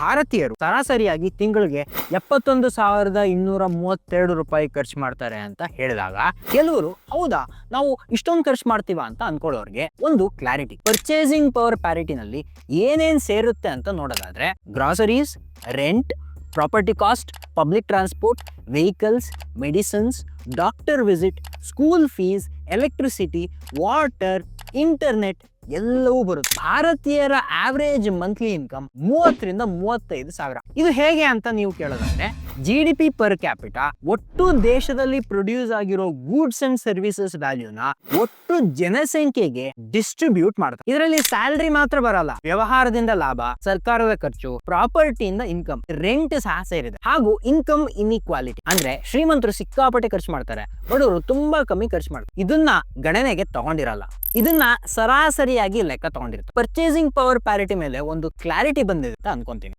ಭಾರತೀಯರು ಸರಾಸರಿಯಾಗಿ ತಿಂಗಳಿಗೆ ಎಪ್ಪತ್ತೊಂದು ಸಾವಿರದ ಇನ್ನೂರ ಮೂವತ್ತೆರಡು ರೂಪಾಯಿ ಖರ್ಚು ಮಾಡ್ತಾರೆ ಅಂತ ಹೇಳಿದಾಗ ಕೆಲವರು, ಹೌದಾ, ನಾವು ಇಷ್ಟೊಂದು ಖರ್ಚು ಮಾಡ್ತೀವ? ಅಂತ ಅನ್ಕೊಳ್ಳೋರ್ಗೆ ಒಂದು ಕ್ಲಾರಿಟಿ. ಪರ್ಚೇಸಿಂಗ್ ಪವರ್ ಪ್ಯಾರಿಟಿನಲ್ಲಿ ಏನೇನ್ ಸೇರುತ್ತೆ ಅಂತ ನೋಡೋದಾದ್ರೆ groceries rent property cost public transport vehicles medicines doctor visit school fees electricity water internet ಎಲ್ಲವೂ ಬರುತ್ತೆ. ಭಾರತೀಯರ ಆವರೇಜ್ ಮಂತ್ಲಿ ಇನ್ಕಮ್ ಮೂವತ್ತರಿಂದ ಮೂವತ್ತೈದು ಸಾವಿರ. ಇದು ಹೇಗೆ ಅಂತ ನೀವು ಕೇಳೋದಾದ್ರೆ G D P per capita ಒಟ್ಟು ದೇಶದಲ್ಲಿ ಪ್ರೊಡ್ಯೂಸ್ ಆಗಿರೋ ಗೂಡ್ಸ್ ಅಂಡ್ ಸರ್ವಿಸಸ್ ವ್ಯಾಲ್ಯೂನ ಒಟ್ಟು ಜನಸಂಖ್ಯೆಗೆ ಡಿಸ್ಟ್ರಿಬ್ಯೂಟ್ ಮಾಡ್ತಾರೆ. ಇದರಲ್ಲಿ ಸ್ಯಾಲರಿ ಮಾತ್ರ ಬರಲ್ಲ. ವ್ಯವಹಾರದಿಂದ ಲಾಭ ಸರ್ಕಾರದ ಖರ್ಚು ಪ್ರಾಪರ್ಟಿಯಿಂದ ಇನ್ಕಮ್ ರೆಂಟ್ ಸಹ ಸೇರಿದೆ. ಹಾಗೂ ಇನ್ಕಮ್ ಇನ್ಇಕ್ವಾಲಿಟಿ ಅಂದ್ರೆ ಶ್ರೀಮಂತರು ಸಿಕ್ಕಾಪಟ್ಟೆ ಖರ್ಚು ಮಾಡ್ತಾರೆ. ಬಡವರು ತುಂಬಾ ಕಮ್ಮಿ ಖರ್ಚು ಮಾಡ್ತಾರೆ. ಇದನ್ನ ಗಣನೆಗೆ ತಗೊಂಡಿರಲ್ಲ. ಇದನ್ನ ಸರಾಸರಿಯಾಗಿ ಲೆಕ್ಕ ತಗೊಂಡಿರುತ್ತೆ. ಪರ್ಚೇಸಿಂಗ್ ಪವರ್ ಪ್ಯಾರಿಟಿ ಮೇಲೆ ಒಂದು ಕ್ಲಾರಿಟಿ ಬಂದಿದೆ ಅಂತ ಅನ್ಕೊಂತೀನಿ.